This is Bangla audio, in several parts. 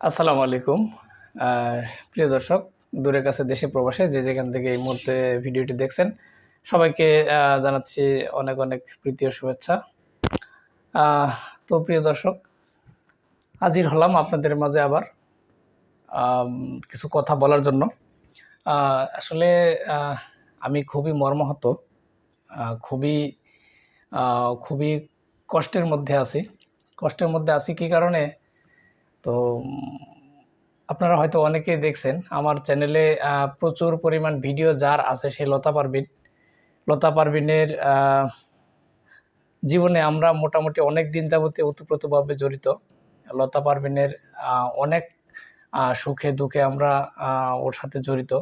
আসসালামু আলাইকুম। প্রিয় দর্শক, দূরের কাছে দেশে প্রবাসে যে যেখান থেকে এই মুহূর্তে ভিডিওটি দেখছেন, সবাইকে জানাচ্ছি অনেক অনেক প্রীতি ও শুভেচ্ছা। তো প্রিয় দর্শক, হাজির হলাম আপনাদের মাঝে আবার কিছু কথা বলার জন্য। আসলে আমি খুবই মর্মাহত খুবই খুবই কষ্টের মধ্যে আছি। কষ্টের মধ্যে আছি কি কারণে? তো আপনারা হয়তো অনেকেই দেখছেন, আমার চ্যানেলে প্রচুর পরিমাণ ভিডিও যার আছে সেই লতা পারবিন লতা পারবিনের জীবনে আমরা মোটামুটি অনেক দিন যাবতে ওতপ্রোতভাবে জড়িত। লতা পারবিনের অনেক সুখে দুঃখে আমরা ওর সাথে জড়িত।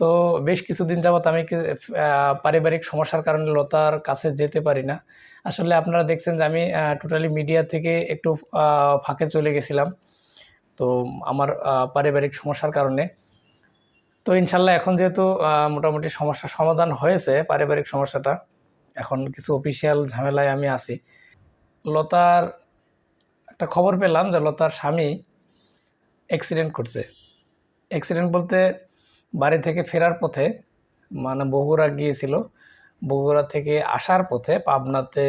তো বেশ কিছুদিন যাবত আমি পারিবারিক সমস্যার কারণে লতার কাছে যেতে পারি না। আসলে আপনারা দেখছেন যে আমি টোটালি মিডিয়া থেকে একটু ফাঁকে চলে গেছিলাম। তো আমার পারিবারিক সমস্যার কারণে। তো ইনশাল্লাহ এখন যেহেতু মোটামুটি সমস্যার সমাধান হয়েছে পারিবারিক সমস্যাটা, এখন কিছু অফিসিয়াল ঝামেলায় আমি আছি। লতার একটা খবর পেলাম যে লতার স্বামী অ্যাক্সিডেন্ট করছে। অ্যাক্সিডেন্ট বলতে বাড়ি থেকে ফেরার পথে মানে বগুড়া গিয়েছিল। বগুড়া থেকে আসার পথে, পাবনাতে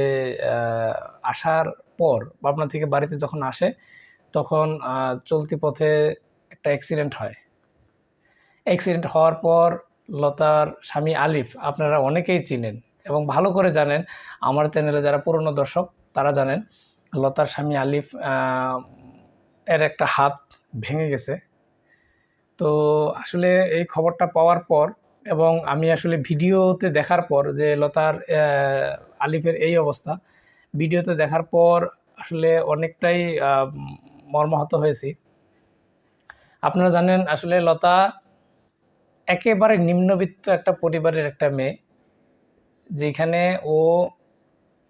আসার পর, পাবনা থেকে বাড়িতে যখন আসে, তখন চলতি পথে একটা অ্যাক্সিডেন্ট হয়। অ্যাক্সিডেন্ট হওয়ার পর লতার স্বামী আলিফ, আপনারা অনেকেই চিনেন এবং ভালো করে জানেন, আমার চ্যানেলে যারা পুরনো দর্শক, তারা জানেন, লতার স্বামী আলিফ এর একটা হাত ভেঙে গেছে। তো আসলে এই খবরটা পাওয়ার পর এবং আমি আসলে ভিডিওতে দেখার পর যে লতার আলিফের এই অবস্থা, ভিডিওতে দেখার পর আসলে অনেকটাই মর্মাহত হয়েছি। আপনারা জানেন আসলে লতা একেবারে নিম্নবিত্ত একটা পরিবারের একটা মেয়ে, যেখানে ও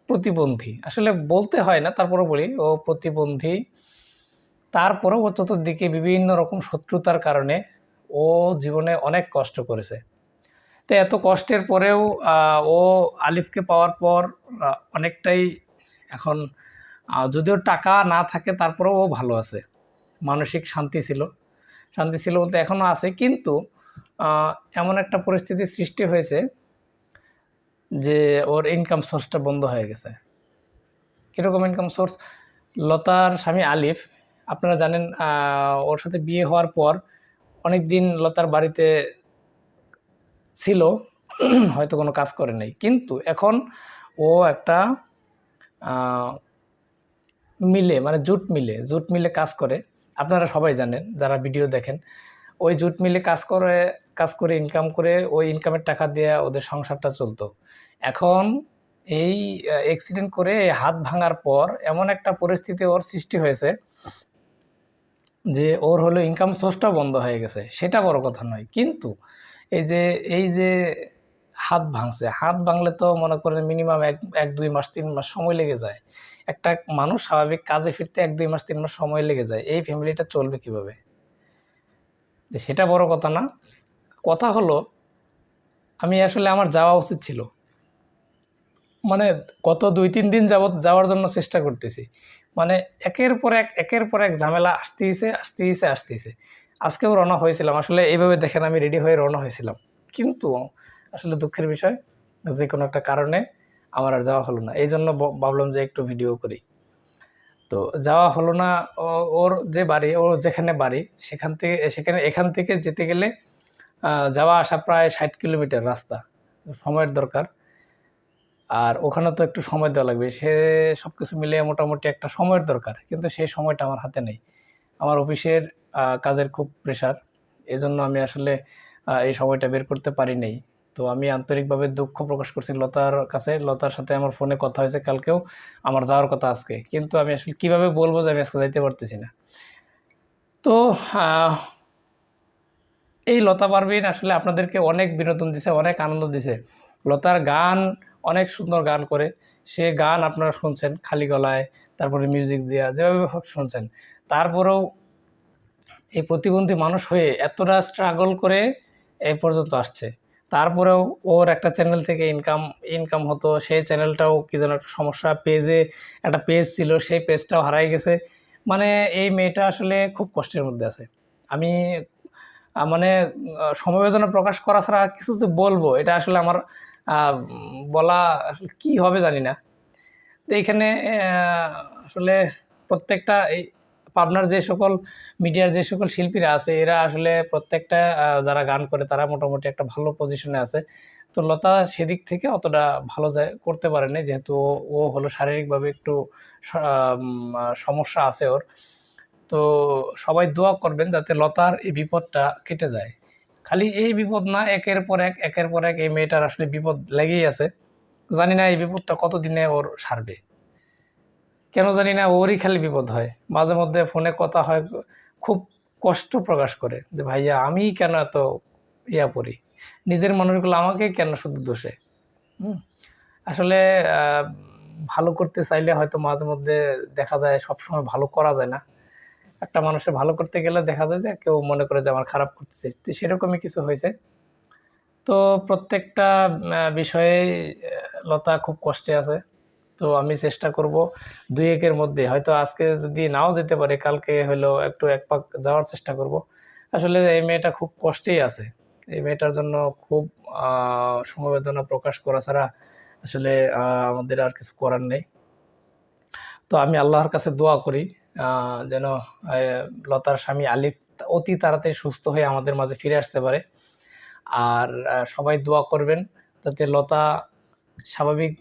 প্রতিবন্ধী। আসলে বলতে হয় না তারপরে বলি, ও প্রতিবন্ধী। তারপরেও ও চতুর্দিকে বিভিন্ন রকম শত্রুতার কারণে ও জীবনে অনেক কষ্ট করেছে। তো এত কষ্টের পরেও ও আলিফকে পাওয়ার পর অনেকটাই এখন যদিও টাকা না থাকে, তারপরেও ও ভালো আছে। মানসিক শান্তি ছিল। শান্তি ছিল বলতে এখনও আছে। কিন্তু এমন একটা পরিস্থিতি সৃষ্টি হয়েছে যে ওর ইনকাম সোর্সটা বন্ধ হয়ে গেছে। কীরকম ইনকাম সোর্স লতার স্বামী আলিফ আপনারা জানেন ওর সাথে বিয়ে হওয়ার পর অনেক দিন লতার বাড়িতে ছিল, হয়তো কোনো কাজ করে নাই। কিন্তু এখন ও একটা মিলে মানে জুট মিলে জুট মিলে কাজ করে। আপনারা সবাই জানেন, যারা ভিডিও দেখেন, ওই জুট মিলে কাজ করে কাজ করে ইনকাম করে, ওই ইনকামের টাকা দিয়ে ওদের সংসারটা চলতো। এখন এই অ্যাক্সিডেন্ট করে হাত ভাঙার পর এমন একটা পরিস্থিতি ওর সৃষ্টি হয়েছে যে ওর হলো ইনকাম সোর্সটা বন্ধ হয়ে গেছে, সেটা বড় কথা নয়। কিন্তু এই যে এই যে হাত ভাঙছে, হাত ভাঙলে তো মনে করেন মিনিমাম এক এক, দুই মাস, তিন মাস সময় লেগে যায়। একটা মানুষ স্বাভাবিক কাজে ফিরতে এক, দুই মাস, তিন মাস সময় লেগে যায়, এই ফ্যামিলিটা চলবে কীভাবে? সেটা বড় কথা না। কথা হলো, আমি আসলে আমার যাওয়া উচিত ছিল। মানে গত দুই, তিন দিন যাবৎ যাওয়ার জন্য চেষ্টা করতেছি। মানে একের পর এক, একের পর এক ঝামেলা আসতেইছে আসতেইছে আসতেইছে। আজকেও রওনা হয়েছিলাম। আসলে এইভাবে দেখেন আমি রেডি হয়ে রওনা হয়েছিলাম। কিন্তু আসলে দুঃখের বিষয়, যে কোনো একটা কারণে আমার আর যাওয়া হলো না। এই জন্য ভাবলাম যে একটু ভিডিও করি। তো যাওয়া হলো না ওর যে বাড়ি ওর যেখানে বাড়ি, সেখান থেকে, সেখানে, এখান থেকে যেতে গেলে যাওয়া আসা প্রায় ষাট কিলোমিটার রাস্তা। সময়ের দরকার। আর ওখানে তো একটু সময় দেওয়া লাগবে। সে সব কিছু মিলিয়ে মোটামুটি একটা সময়ের দরকার, কিন্তু সেই সময়টা আমার হাতে নেই। আমার অফিসের কাজের খুব প্রেশার এজন্য আমি আসলে এই সময়টা বের করতে পারি নাই। তো আমি আন্তরিকভাবে দুঃখ প্রকাশ করছি লতার কাছে। লতার সাথে আমার ফোনে কথা হয়েছে কালকেও, আমার যাওয়ার কথা আজকে। কিন্তু আমি আসলে কীভাবে বলব যে আমি আজকে যাইতে পারতেছি না। তো এই লতা পারভিন আসলে আপনাদেরকে অনেক বিনোদন দিছে, অনেক আনন্দ দিছে। লতার গান অনেক সুন্দর গান করে। সে গান আপনারা শুনছেন খালি গলায়, তারপরে মিউজিক দেওয়া যেভাবে শুনছেন। তারপরেও এই প্রতিবন্ধী মানুষ হয়ে এতটা স্ট্রাগল করে এই পর্যন্ত আসছে। তারপরেও ওর একটা চ্যানেল থেকে ইনকাম ইনকাম হতো। সেই চ্যানেলটাও কি যেন একটা সমস্যা পেজে একটা পেজ ছিল, সেই পেজটাও হারাই গেছে। মানে এই মেয়েটা আসলে খুব কষ্টের মধ্যে আছে। আমি মানে সমবেদনা প্রকাশ করা ছাড়া কিছু যে বলব, এটা আসলে আমার বলা কি হবে জানি না। তো এখানে আসলে প্রত্যেকটা এই পাবনার যে সকল মিডিয়ার যে সকল শিল্পীরা আছে, এরা আসলে প্রত্যেকটা যারা গান করে, তারা মোটামুটি একটা ভালো পজিশনে আছে। তো লতা সেদিক থেকে অতটা ভালো করতে পারেনি, যেহেতু ও- হলো শারীরিকভাবে একটু সমস্যা আছে ওর। তো সবাই দোয়া করবেন যাতে লতার এই বিপদটা কেটে যায়। খালি এই বিপদ না, একের পর এক, একের পর এক এই মেয়েটার আসলে বিপদ লেগেই আছে। জানি না এই বিপদটা কতদিনে ওর সারবে। কেন জানি না ওরই খালি বিপদ হয়। মাঝে মধ্যে ফোনে কথা হয়, খুব কষ্ট প্রকাশ করে যে, ভাইয়া, আমি কেন এত ইয়া পড়ি? নিজের মানুষগুলো আমাকে কেন শুধু দোষে? আসলে ভালো করতে চাইলে হয়তো মাঝে মধ্যে দেখা যায় সবসময় ভালো করা যায় না। একটা মানুষের ভালো করতে গেলে দেখা যায় যে কেউ মনে করে যে আমার খারাপ করতেছে। তো সেরকমই কিছু হয়েছে। তো প্রত্যেকটা বিষয়ে লতা খুব কষ্টে আছে। তো আমি চেষ্টা করব দুই একের মধ্যে। হয়তো আজকে যদি নাও যেতে পারে, কালকে হলো একটু এক পাক যাওয়ার চেষ্টা করব। আসলে এই মেয়েটা খুব কষ্টেই আছে। এই মেয়েটার জন্য খুব সমবেদনা প্রকাশ করা ছাড়া আসলে আমাদের আর কিছু করার নেই। তো আমি আল্লাহর কাছে দোয়া করি। যেন লতার স্বামী আলিফ অতি তাড়াতাড়ি সুস্থ হয়ে আমাদের মাঝে ফিরে আসতে পারে। আর সবাই দোয়া করবেন যাতে লতা স্বাভাবিক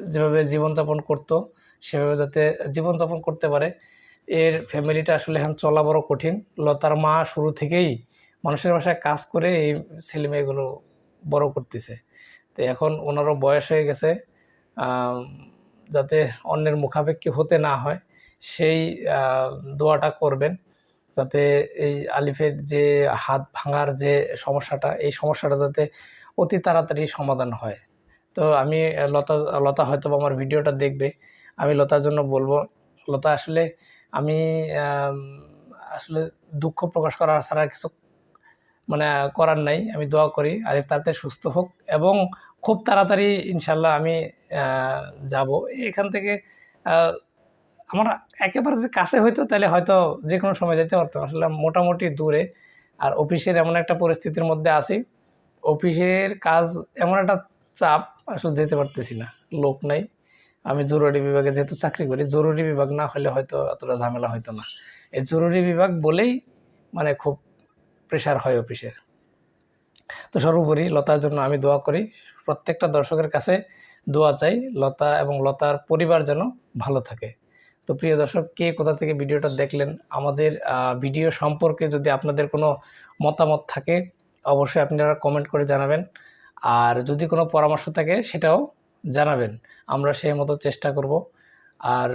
যেভাবে জীবনযাপন করতো, সেভাবে যাতে জীবনযাপন করতে পারে। এর ফ্যামিলিটা আসলে এখন চলা বড় কঠিন। লতার মা শুরু থেকেই মানুষের বাসায় কাজ করে এই ছেলে মেয়েগুলো বড় করতেছে। তো এখন ওনারও বয়স হয়ে গেছে যাতে অন্যের মুখাপেক্ষি হতে না হয়। সেই দোয়াটা করবেন যাতে এই আলিফের যে হাত ভাঙার যে সমস্যাটা, এই সমস্যাটা যাতে অতি তাড়াতাড়ি সমাধান হয়। তো আমি, লতা লতা হয়তো আমার ভিডিওটা দেখবে। আমি লতার জন্য বলব, লতা আসলে আমি আসলে দুঃখ প্রকাশ করা ছাড়া কিছু মানে করার নাই। আমি দোয়া করি, আলিফ তাড়াতাড়ি সুস্থ হোক এবং খুব তাড়াতাড়ি ইনশাল্লাহ আমি যাব। এখান থেকে আমার একেবারে যদি কাছে হইতো, তাহলে হয়তো যে কোনো সময় যেতে পারতাম। আসলে মোটামুটি দূরে। আর অফিসের এমন একটা পরিস্থিতির মধ্যে আছি। অফিসের কাজ এমন একটা চাপ আসলে যেতে পারতেছি না। লোক নাই। আমি জরুরি বিভাগে যেহেতু চাকরি করি, জরুরি বিভাগ না হলে হয়তো এতটা ঝামেলা হতো না। এই জরুরি বিভাগ বলেই মানে খুব প্রেশার হয় অফিসের। তো সর্বোপরি লতার জন্য আমি দোয়া করি। প্রত্যেকটা দর্শকের কাছে দোয়া চাই। লতা এবং লতার পরিবার যেন ভালো থাকে। তো প্রিয় দর্শক কে কোথা থেকে ভিডিওটা দেখলেন? আমাদের ভিডিও সম্পর্কে যদি আপনাদের কোনো মতামত থাকে অবশ্যই আপনারা কমেন্ট করে জানাবেন। আর যদি কোনো পরামর্শ থাকে সেটাও জানাবেন। আমরা সেই মতো চেষ্টা করব। আর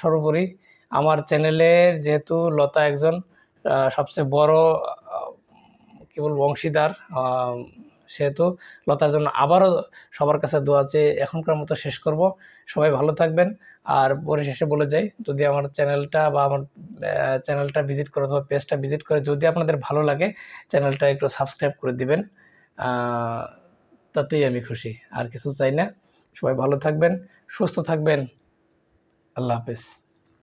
সর্বোপরি আমার চ্যানেলের যেহেতু লতা একজন সবচেয়ে বড় আহ, কি বলব অংশীদার সেহেতু লতার জন্য আবারও সবার কাছে দোয়া চেয়ে এখনকার মতো শেষ করব। সবাই ভালো থাকবেন। আর পরিশেষে বলে যাই, যদি আমার চ্যানেলটা বা আমার চ্যানেলটা ভিজিট করে অথবা পেজটা ভিজিট করে যদি আপনাদের ভালো লাগে, চ্যানেলটা একটু সাবস্ক্রাইব করে দিবেন। তাতেই আমি খুশি, আর কিছু চাই না। সবাই ভালো থাকবেন, সুস্থ থাকবেন। আল্লাহ হাফেজ।